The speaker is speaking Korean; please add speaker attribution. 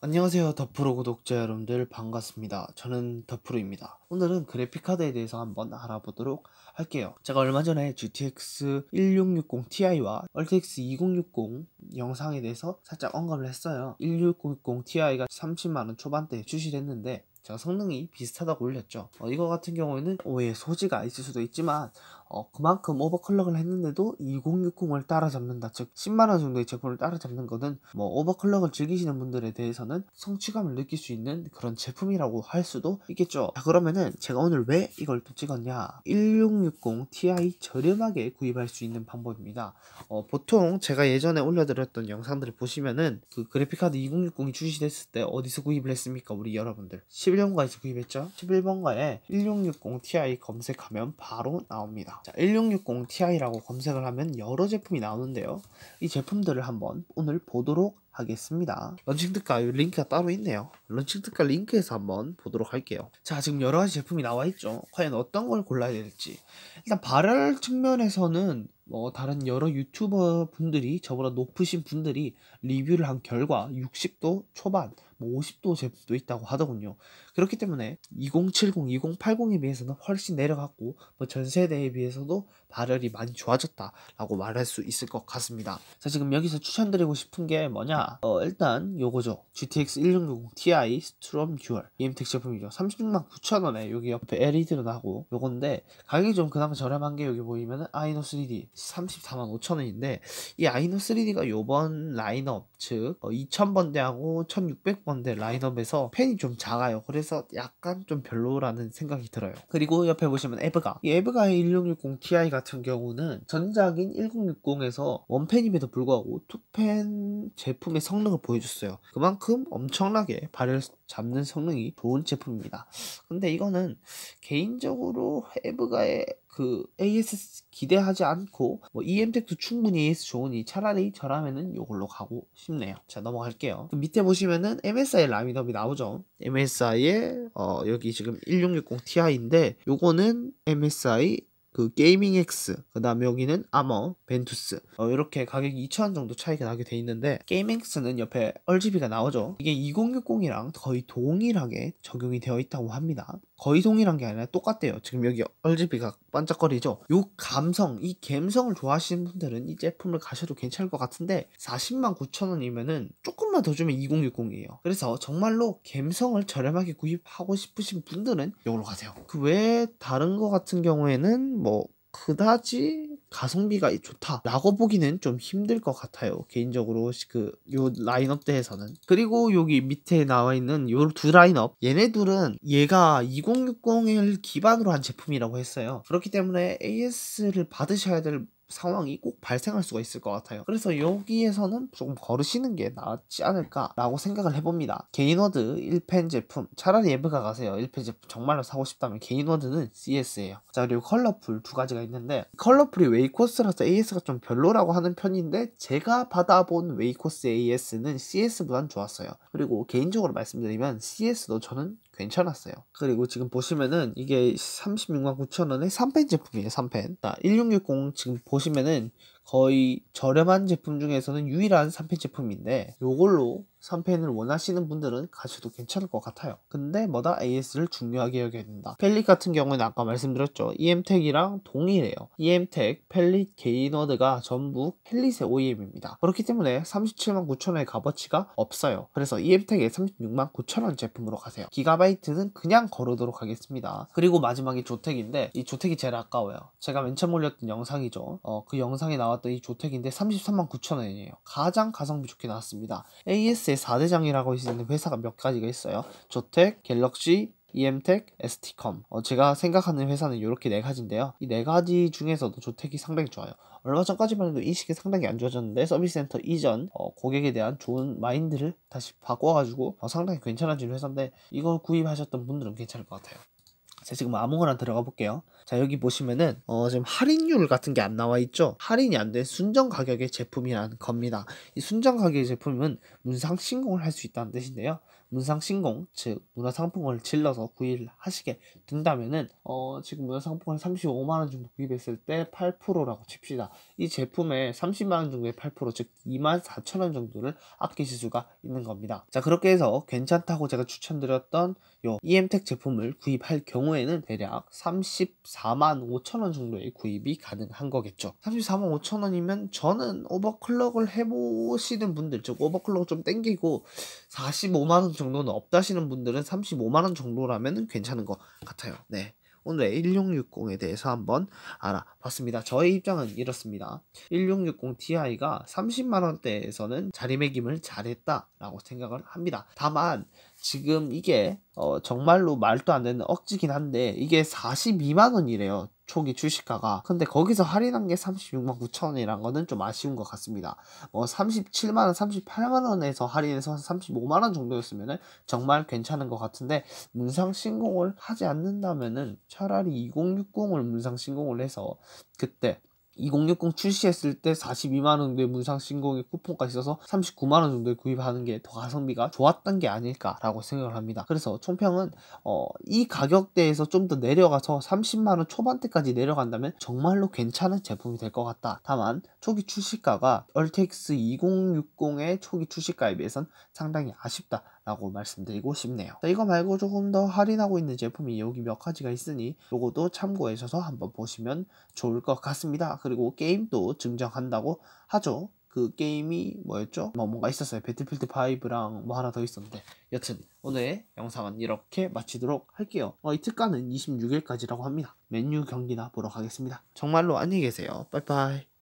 Speaker 1: 안녕하세요 더프로 구독자 여러분들. 반갑습니다. 저는 더프로입니다. 오늘은 그래픽카드에 대해서 한번 알아보도록 할게요. 제가 얼마 전에 GTX 1660 Ti와 RTX 2060 영상에 대해서 살짝 언급을 했어요. 1660 Ti가 30만원 초반대에 출시됐는데 제가 성능이 비슷하다고 올렸죠. 어, 이거 같은 경우에는 오해 소지가 있을 수도 있지만 어, 그만큼 오버클럭을 했는데도 2060을 따라잡는다. 즉 10만원 정도의 제품을 따라잡는 것은 뭐 오버클럭을 즐기시는 분들에 대해서는 성취감을 느낄 수 있는 그런 제품이라고 할 수도 있겠죠. 자 그러면은 제가 오늘 왜 이걸 또 찍었냐? 1660 Ti 저렴하게 구입할 수 있는 방법입니다. 어, 보통 제가 예전에 올려드렸던 영상들을 보시면은 그 그래픽카드 2060이 출시됐을 때 어디서 구입을 했습니까 우리 여러분들? 11 번가에서 구입했죠 11번가에 1660 Ti 검색하면 바로 나옵니다 자, 1660 Ti라고 검색을 하면 여러 제품이 나오는데요. 이 제품들을 한번 오늘 보도록 하겠습니다. 런칭 특가 링크가 따로 있네요. 런칭 특가 링크에서 한번 보도록 할게요. 자, 지금 여러 가지 제품이 나와 있죠. 과연 어떤 걸 골라야 될지. 일단 발열 측면에서는 뭐 다른 여러 유튜버 분들이 저보다 높으신 분들이 리뷰를 한 결과 60도 초반, 뭐 50도 제품도 있다고 하더군요. 그렇기 때문에 2070, 2080에 비해서는 훨씬 내려갔고 뭐 전 세대에 비해서도 발열이 많이 좋아졌다라고 말할 수 있을 것 같습니다. 자 지금 여기서 추천드리고 싶은 게 뭐냐? 어 일단 요거죠. GTX 1660 Ti 스트롬 듀얼 EM텍 제품이죠. 36만 9천 원에 여기 옆에 LED로 나고 요건데 가격이 좀 그나마 저렴한 게 여기 보이면은 아이노 3D 34만 5천 원인데 이 아이노 3D가 요번 라인업 즉 어, 2000번대하고 1600번대 라인업에서 펜이 좀 작아요. 그래서 약간 좀 별로라는 생각이 들어요. 그리고 옆에 보시면 에브가 이 에브가의 1660 Ti 같은 경우는 전작인 1060에서 원펜임에도 불구하고 투펜 제품의 성능을 보여줬어요. 그만큼 엄청나게 발열 잡는 성능이 좋은 제품입니다. 근데 이거는 개인적으로 에브가의 그 AS 기대하지 않고 뭐 EM텍도 충분히 AS 좋으니 차라리 저라면은 이걸로 가고 싶네요. 자 넘어갈게요. 그 밑에 보시면은 MSI 라미덥이 나오죠. MSI의 어 여기 지금 1660 Ti인데 요거는 MSI 그 게이밍 X 그 다음에 여기는 아머 벤투스 어, 이렇게 가격이 2,000원 정도 차이가 나게 돼 있는데 게이밍 X는 옆에 RGB가 나오죠 이게 2060이랑 거의 동일하게 적용이 되어 있다고 합니다 거의 동일한 게 아니라 똑같대요 지금 여기 RGB가 반짝거리죠. 요 감성 이 감성을 좋아하시는 분들은 이 제품을 가셔도 괜찮을 것 같은데 40만 9천 원이면은 조금만 더 주면 2060이에요. 그래서 정말로 감성을 저렴하게 구입하고 싶으신 분들은 이걸로 가세요. 그 외에 다른 거 같은 경우에는 뭐 그다지 가성비가 좋다라고 보기는 좀 힘들 것 같아요. 개인적으로 그 요 라인업 대에서는. 그리고 여기 밑에 나와 있는 요 두 라인업. 얘네들은 얘가 2060을 기반으로 한 제품이라고 했어요. 그렇기 때문에 AS를 받으셔야 될 상황이 꼭 발생할 수가 있을 것 같아요. 그래서 여기에서는 조금 거르시는 게 낫지 않을까라고 생각을 해봅니다. 개인워드 1펜 제품 차라리 에브가 가세요. 1펜 제품 정말로 사고 싶다면 개인워드는 CS예요. 자 그리고 컬러풀 두 가지가 있는데 컬러풀이 웨이코스라서 AS가 좀 별로라고 하는 편인데 제가 받아본 웨이코스 AS는 CS보단 좋았어요. 그리고 개인적으로 말씀드리면 CS도 저는 괜찮았어요. 그리고 지금 보시면은 이게 36만 9천원의 3펜 제품이에요. 3펜. 1660 지금 보시면은 거의 저렴한 제품 중에서는 유일한 3펜 제품인데 요걸로 3펜을 원하시는 분들은 가셔도 괜찮을 것 같아요. 근데 뭐다 AS를 중요하게 여겨야 된다. 펠릿 같은 경우는 아까 말씀드렸죠. EM텍이랑 동일해요. EM텍, 펠릿, 게이너드가 전부 펠릿의 OEM입니다. 그렇기 때문에 37만 9천원의 값어치가 없어요. 그래서 EM텍의 36만 9천원 제품으로 가세요. 기가바이트는 그냥 걸어도록 하겠습니다. 그리고 마지막이 조텍인데 이 조텍이 제일 아까워요. 제가 맨 처음 올렸던 영상이죠. 어, 그 영상에 나왔던 이 조텍인데 33만 9천원이에요. 가장 가성비 좋게 나왔습니다. AS 의 4대장이라고 있는 회사가 몇 가지가 있어요. 조텍, 갤럭시, EM텍, ST컴. 어, 제가 생각하는 회사는 이렇게 네 가지인데요. 이 네 가지 중에서도 조텍이 상당히 좋아요. 얼마 전까지만 해도 인식이 상당히 안 좋아졌는데 서비스 센터 이전 어, 고객에 대한 좋은 마인드를 다시 바꿔가지고 어, 상당히 괜찮아진 회사인데 이걸 구입하셨던 분들은 괜찮을 것 같아요. 자 지금 아무거나 들어가 볼게요. 자 여기 보시면은 어 지금 할인율 같은 게 안 나와 있죠. 할인이 안 된 순정 가격의 제품이라는 겁니다. 이 순정 가격의 제품은 문상 신공을 할 수 있다는 뜻인데요. 문상 신공 즉 문화 상품권을 질러서 구입을 하시게 된다면은 어 지금 문화 상품권 35만 원 정도 구입했을 때 8%라고 칩시다. 이 제품의 30만 원 정도의 8%즉 2만 4천 원 정도를 아끼실 수가 있는 겁니다. 자 그렇게 해서 괜찮다고 제가 추천드렸던 요 EM텍 제품을 구입할 경우에 는 대략 34만 5천 원 정도의 구입이 가능한 거겠죠. 34만 5천 원이면 저는 오버클럭을 해보시는 분들 즉 오버클럭 좀 땡기고 45만 원 정도는 없다시는 분들은 35만 원 정도라면 괜찮은 것 같아요. 네. 오늘의 1660에 대해서 한번 알아봤습니다. 저의 입장은 이렇습니다. 1660 Ti가 30만원대에서는 자리매김을 잘했다라고 생각을 합니다. 다만 지금 이게 어 정말로 말도 안 되는 억지긴 한데 이게 42만 원이래요. 초기 출시가가. 근데 거기서 할인한 게 36만 9천 원이란 거는 좀 아쉬운 것 같습니다. 뭐 37만 원, 38만 원에서 할인해서 35만 원 정도였으면은 정말 괜찮은 것 같은데 문상 신공을 하지 않는다면은 차라리 2060을 문상 신공을 해서 그때 2060 출시했을 때 42만원 정도의 문상 신공의 쿠폰까지 있어서 39만원 정도에 구입하는 게 더 가성비가 좋았던 게 아닐까라고 생각을 합니다. 그래서 총평은 어, 이 가격대에서 좀 더 내려가서 30만원 초반대까지 내려간다면 정말로 괜찮은 제품이 될 것 같다. 다만 초기 출시가가 얼텍스 2060의 초기 출시가에 비해선 상당히 아쉽다. 라고 말씀드리고 싶네요. 자, 이거 말고 조금 더 할인하고 있는 제품이 여기 몇 가지가 있으니 요것도 참고해셔서 한번 보시면 좋을 것 같습니다. 그리고 게임도 증정한다고 하죠. 그 게임이 뭐였죠? 뭐 뭔가 있었어요. 배틀필드 5랑 뭐 하나 더 있었는데 여튼 오늘의 영상은 이렇게 마치도록 할게요. 어, 이 특가는 26일까지라고 합니다. 맨유 경기나 보러 가겠습니다. 정말로 안녕히 계세요. 빠이빠이.